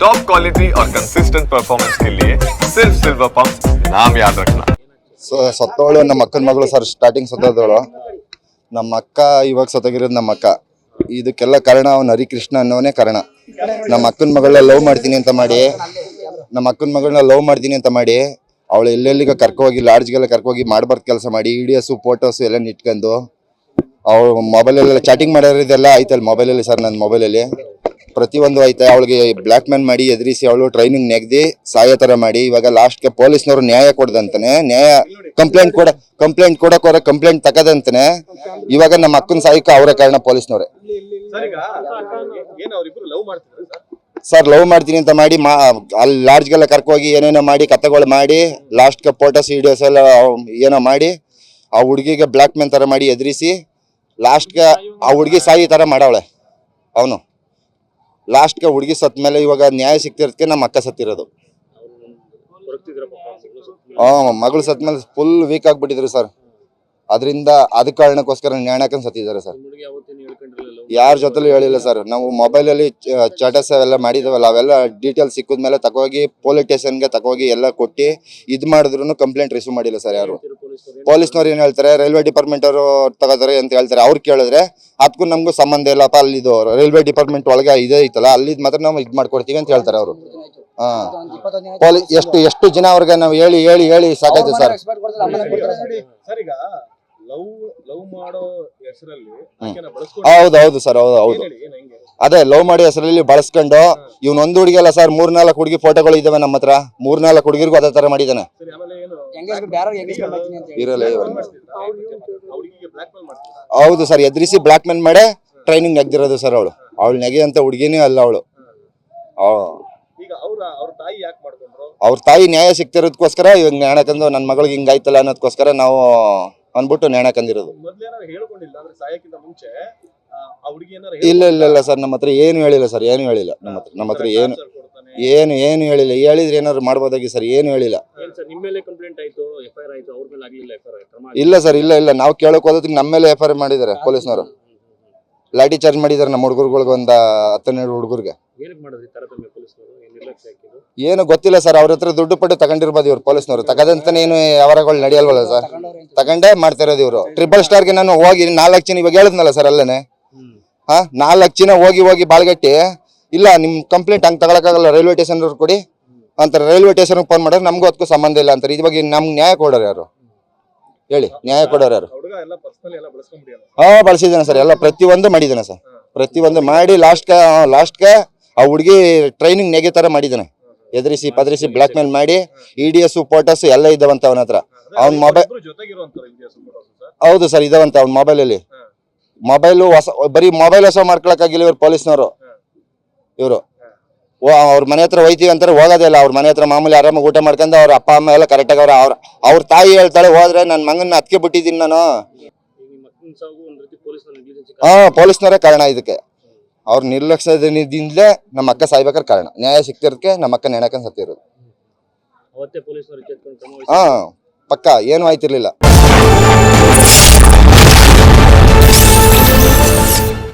Top quality और consistent performance के लिए सिर्फ सिल्वर पंप नाम याद रखना ಸೊ ಸತ್ತವಳು ನಮ್ಮ ಅಕ್ಕನ ಮಗಳು ಸರ್ ಸ್ಟಾರ್ಟಿಂಗ್ ಸತ್ತೋದವಳು ನಮ್ಮ ಅಕ್ಕ ಇವಾಗ ಸತ್ತೋಗಿರೋದು ನಮ್ಮ ಅಕ್ಕ ಇದಕ್ಕೆಲ್ಲ ಕಾರಣ ಅವ್ನು ಹರಿಕೃಷ್ಣ ಅನ್ನೋನೇ ಕಾರಣ ನಮ್ಮ ಅಕ್ಕನ ಮಗಳನ್ನ ಲವ್ ಮಾಡ್ತೀನಿ ಅಂತ ಮಾಡಿ ನಮ್ಮ ಅಕ್ಕನ ಮಗಳನ್ನ ಲವ್ ಮಾಡ್ತೀನಿ ಅಂತ ಮಾಡಿ ಅವಳು ಎಲ್ಲೆಲ್ಲಿಗೆ ಕರ್ಕೋಗಿ ಲಾಡ್ಜ್ಗೆಲ್ಲ ಕರ್ಕೋಗಿ ಮಾಡ್ಬಾರ್ದು ಕೆಲಸ ಮಾಡಿ ವಿಡಿಯೋಸು ಫೋಟೋಸು ಎಲ್ಲ ಇಟ್ಕೊಂಡು ಅವಳು ಮೊಬೈಲಲ್ಲೆಲ್ಲ ಚಾಟಿಂಗ್ ಮಾಡೋರಿದೆಲ್ಲ ಐತಲ್ಲ ಮೊಬೈಲಲ್ಲಿ ಸರ್ ನನ್ನ ಮೊಬೈಲಲ್ಲಿ ಪ್ರತಿಯೊಂದು ಐತೆ ಅವಳಿಗೆ ಬ್ಲ್ಯಾಕ್ ಮ್ಯಾನ್ ಮಾಡಿ ಎದುರಿಸಿ ಅವಳು ಟ್ರೈನಿಂಗ್ ನೆಗ್ದಿ ಸಾಯೋ ಥರ ಮಾಡಿ. ಇವಾಗ ಲಾಸ್ಟ್ಗೆ ಪೊಲೀಸ್ನವರು ನ್ಯಾಯ ಕೊಡ್ದಂತಾನೆ ನ್ಯಾಯ ಕಂಪ್ಲೇಂಟ್ ಕೊಡ ಕಂಪ್ಲೇಂಟ್ ಕೊಡಕ್ ಹೊರ ಕಂಪ್ಲೇಂಟ್ ತಗದಂತಾನೆ ಇವಾಗ ನಮ್ಮ ಅಕ್ಕನ ಸಾಯಕ್ಕೆ ಅವರೇ ಕಾರಣ ಪೊಲೀಸ್ನವ್ರೆ. Sir love sir? ಮಾಡ್ತೀನಿ ಅಂತ ಮಾಡಿ ಮಾ ಅಲ್ಲಿ ಲಾಡ್ಜ್ಗೆಲ್ಲ ಕರ್ಕೋಗಿ ಏನೇನೋ ಮಾಡಿ ಕಥೆಗಳು ಮಾಡಿ ಲಾಸ್ಟ್ಗೆ ಫೋಟೋಸ್ ವಿಡಿಯೋಸ್ ಎಲ್ಲ ಏನೋ ಮಾಡಿ ಆ ಹುಡುಗಿಗೆ ಬ್ಲ್ಯಾಕ್ ಮ್ಯಾನ್ ಥರ ಮಾಡಿ ಎದುರಿಸಿ ಲಾಸ್ಟ್ಗೆ ಆ ಹುಡುಗಿ ಸಾಯಿ ಥರ ಮಾಡವಳೆ. ಅವನು. ಲಾಸ್ಟ್ಗೆ ಹುಡುಗಿ ಸತ್ತ ಮೇಲೆ ಇವಾಗ ನ್ಯಾಯ ಸಿಕ್ತಿರೋದಕ್ಕೆ ನಮ್ಮ ಅಕ್ಕ ಸತ್ತಿರೋದು. ಹಾಂ, ಮಗಳು ಸತ್ತ ಮೇಲೆ ಫುಲ್ ವೀಕ್ ಆಗಿಬಿಟ್ಟಿದ್ರು ಸರ್ ಅದರಿಂದ ಅದ ಕಾರಣಕ್ಕೋಸ್ಕರ ನ್ಯಾಣಕನ್ ಸತ್ತಿದ್ದಾರೆ ಸರ್ ಯಾರ ಜೊತೆಲೂ ಹೇಳಿಲ್ಲ ಸರ್ ನಾವು ಮೊಬೈಲಲ್ಲಿ ಚಾಟಸ್ ಅವೆಲ್ಲ ಮಾಡಿದ್ದೇವಲ್ಲ ಅವೆಲ್ಲ ಡೀಟೇಲ್ಸ್ ಸಿಕ್ಕಿದ್ಮೇಲೆ ತಗೋಗಿ ಪೊಲೀಸ್ ಸ್ಟೇಷನ್ಗೆ ತಗೋಗಿ ಎಲ್ಲ ಕೊಟ್ಟು, ಇದು ಮಾಡಿದ್ರು ಕಂಪ್ಲೇಂಟ್ ರಿಸೀವ್ ಮಾಡಿಲ್ಲ ಸರ್ ಯಾರು. ಪೊಲೀಸ್ನವ್ರು ಏನು ಹೇಳ್ತಾರೆ? ರೈಲ್ವೆ ಡಿಪಾರ್ಟ್ಮೆಂಟ್ ಅವರು ತಗೋತಾರೆ ಅಂತ ಹೇಳ್ತಾರೆ. ಅವ್ರು ಕೇಳಿದ್ರೆ ಅದಕ್ಕೂ ನಮಗೂ ಸಂಬಂಧ ಇಲ್ಲಪ್ಪ ಅಲ್ಲಿದು ರೈಲ್ವೆ ಡಿಪಾರ್ಟ್ಮೆಂಟ್ ಒಳಗೆ ಇದೇ ಐತಲ್ಲ ಅಲ್ಲಿದ್ ಮಾತ್ರ ನಾವು ಇದು ಮಾಡ್ಕೊಡ್ತೀವಿ ಅಂತ ಹೇಳ್ತಾರೆ ಅವರು. ಹಾ. ಪೊಲೀಸ್ ಎಷ್ಟು ಎಷ್ಟು ಜನ ಅವ್ರಿಗೆ ನಾವು ಹೇಳಿ ಹೇಳಿ ಹೇಳಿ ಸಾಕಾಯ್ತು ಸರ್. ಸರ್ ಈಗ ಲವ್ ಲವ್ ಮಾಡೋ ಹೆಸರಲ್ಲಿ ಆಕೆನ ಬಳಸ್ಕೊಂಡು ಹೌದು ಹೌದು ಸರ್ ಹೌದು ಹೌದು. ಅದೇ ಲವ್ ಮಾಡಿ ಹೆಸರಲ್ಲಿ ಬಳಸ್ಕೊಂಡು ಇವ್ನ ಒಂದು ಹುಡುಗಿ ಅಲ್ಲ ಸರ್ ಮೂರ್ನಾಲ್ಕು ಹುಡುಗಿ ಫೋಟೋಗಳು ಇದಾವೆ ನಮ್ಮ ಹತ್ರ ಮೂರ್ನಾಲ್ಕು ಹುಡುಗಿರ್ಗೂ ಅದೇ ತರ ಮಾಡಿದಾನೆ ಇರಲ್ಲ. ಮೇಲ್ ಹೌದು ಸರ್ ಎದುರಿಸಿ ಬ್ಲಾಕ್ ಮೆನ್ ಮಾಡೇ ಟ್ರೈನಿಂಗ್ ನೆಗ್ದಿರೋದು ಸರ್ ಅವಳು. ಅವಳು ನೆಗೆ ಅಂತ ಹುಡುಗಿನೇ ಅಲ್ಲ ಅವಳು. ಈಗ ಅವ್ರ ಅವ್ರ ತಾಯಿ ಯಾಕೆ ಮಾಡ್ಕೊಂಡ್ರು? ಅವ್ರ ತಾಯಿ ನ್ಯಾಯ ಸಿಗ್ತಿರೋದಕ್ಕೋಸ್ಕರ ಇವಾಗ ನ್ಯಾಣಕಂದು ನನ್ನ ಮಗಳಿಗೆ ಹಿಂಗಾಯ್ತಲ್ಲ ಅನ್ನೋದಕ್ಕೋಸ್ಕರ ನಾವು ಅಂದ್ಬಿಟ್ಟು ನ್ಯಾಣಕಂದಿರೋದು ಹುಡುಗಿ ಇಲ್ಲ ಇಲ್ಲ ಇಲ್ಲ ಸರ್ ನಮ್ಮ ಹತ್ರ ಏನು ಹೇಳಿಲ್ಲ ಸರ್ ಏನು ಹೇಳಿಲ್ಲ ನಮ್ಮ ಹತ್ರ ನಮ್ಮ ಹತ್ರ ಏನು ಏನು ಏನು ಹೇಳಿಲ್ಲ. ಹೇಳಿದ್ರೆ ಏನಾದ್ರು ಮಾಡ್ಬೋದಾಗಿ ಸರ್ ಏನು ಹೇಳಿಲ್ಲ. ಸರ್ ನಿಮ್ಮ ಮೇಲೆ ಕಂಪ್ಲೇಂಟ್ ಆಯ್ತು ಎಫ್ ಐ ಆರ್ ಆಯ್ತು ಅವ್ರ ಮೇಲೆ ಆಗ್ಲಿಲ್ಲ ಎಫ್ ಐ ಆರ್ ಕ್ರಮ ಇಲ್ಲ ಸರ್ ಇಲ್ಲ ಇಲ್ಲ. ನಾವು ಕೇಳಕ್ ಹೋದಕ್ಕೆ ನಮ್ಮ ಮೇಲೆ ಎಫ್ ಐ ಆರ್ ಮಾಡಿದ್ದಾರೆ ಪೊಲೀಸ್ನವರು. ಲಾಠಿ ಚಾರ್ಜ್ ಮಾಡಿದ್ದಾರೆ ನಮ್ಮ ಹುಡುಗರುಗಳಿಗೆ ಒಂದು ಹತ್ತೆರಡು ಹುಡುಗರಿಗೆ. ಏನಕ್ಕೆ ಪೊಲೀಸ್ನವರು? ಏನ್ ನಿರ್ಲಕ್ಷ್ಯ ಹಾಕಿದ್ರು ಏನು ಗೊತ್ತಿಲ್ಲ ಸರ್ ಅವ್ರ ಹತ್ರ ದುಡ್ಡು ಪಟ್ಟು ತಗೊಂಡಿರ್ಬೋದು ಇವ್ರು ಪೊಲೀಸ್ನವರು. ತಗದಂತಾನೆ ಏನು ವ್ಯವಹಾರಗಳು ನಡೆಯಲ್ವಲ್ಲ ಸರ್? ತಗೊಂಡೇ ಮಾಡ್ತಾ ಇರೋದು ಇವರು ಟ್ರಿಪಲ್ ಸ್ಟಾರ್ಗೆ ನಾನು ಹೋಗಿ ನಾಲ್ಕು ಜನ ಇವಾಗ ಹೇಳಿದ್ನಲ್ಲ ಸರ್ ಅಲ್ಲೇನೆ? ಹಾ ನಾಲ್ಕು ಜನ ಹೋಗಿ ಹೋಗಿ ಬಾಳ್ಗಟ್ಟಿ. ಇಲ್ಲ ನಿಮ್ ಕಂಪ್ಲೇಂಟ್ ಹಂಗೆ ತಗೊಳಕ್ಕಾಗಲ್ಲ ರೈಲ್ವೆ ಸ್ಟೇಷನ್ ಅವ್ರು ಕೊಡಿ. ಅಂತಾರೆ ರೈಲ್ವೆ ಸ್ಟೇಷನ್ ಫೋನ್ ಮಾಡಿದ್ರೆ ನಮ್ಗೂ ಅದಕ್ಕೂ ಸಂಬಂಧ ಇಲ್ಲ ಅಂತಾರೆ. ಇವಾಗ ನಮ್ಗೆ ನ್ಯಾಯ ಕೊಡೋರು ಯಾರು? ಹೇಳಿ ನ್ಯಾಯ ಕೊಡೋರು ಯಾರು? ಹಾ ಬಳಸಿದ್ದಾನೆ ಸರ್. ಎಲ್ಲ ಪ್ರತಿಯೊಂದು ಮಾಡಿದ್ದಾನೆ ಸರ್. ಪ್ರತಿಯೊಂದು ಮಾಡಿ ಲಾಸ್ಟ್ಗೆ ಲಾಸ್ಟ್ಗೆ ಆ ಹುಡುಗಿ ಟ್ರೈನಿಂಗ್ ನೆಗೆ ಥರ ಮಾಡಿದ್ದಾನೆ. ಎದುರಿಸಿ ಪದರಿಸಿ ಬ್ಲಾಕ್ ಮೇಲ್ ಮಾಡಿ ಇ ಡಿ ಎಸ್ ಫೋಟೋಸ್ ಎಲ್ಲ ಇದ್ದಾವಂತ ಅವನ ಹತ್ರ. ಅವ್ನ ಮೊಬೈಲ್ ಹೌದು ಸರ್ ಇದಾವಂತ ಅವ್ನ ಮೊಬೈಲಲ್ಲಿ ಮೊಬೈಲು ಹೊಸ ಬರೀ ಮೊಬೈಲ್ ಹೊಸ ಮಾಡ್ಕೊಳಕ್ಕಾಗಿಲ್ಲ ಇವ್ರು ಪೊಲೀಸ್ನವರು ಇವರು. ಅವ್ರ ಮನೆ ಹತ್ರ ಹೋಯ್ತೀವಿ ಅಂತಾರೆ ಹೋಗೋದೇ ಇಲ್ಲ ಅವ್ರ ಮನೆ ಹತ್ರ ಮಾಮೂಲಿ ಆರಾಮಾಗಿ ಊಟ ಮಾಡ್ಕೊಂಡು ಅವ್ರ ಅಪ್ಪ ಅಮ್ಮ ಎಲ್ಲ ಕರೆಕ್ಟಾಗಿ ಅವ್ರ ಅವ್ರ ಅವ್ರ ತಾಯಿ ಹೇಳ್ತಾಳೆ ಹೋದ್ರೆ ನನ್ನ ಮಗನ ಅದಕ್ಕೆ ಬಿಟ್ಟಿದ್ದೀನಿ ನಾನು. ಹಾ ಪೊಲೀಸ್ನವರೇ ಕಾರಣ ಇದಕ್ಕೆ. ಅವ್ರ ನಿರ್ಲಕ್ಷ್ಯದಿಂದಲೇ ನಮ್ಮ ಅಕ್ಕ ಸಾಯ್ಬೇಕಾದ್ರೆ ಕಾರಣ. ನ್ಯಾಯ ಸಿಕ್ತಿರೋದಕ್ಕೆ ನಮ್ಮ ಅಕ್ಕ ನೆನಕನ್ ಸತ್ತಿರೋದು. ಹಾ ಪಕ್ಕ ಏನು ಆಯ್ತಿರ್ಲಿಲ್ಲ.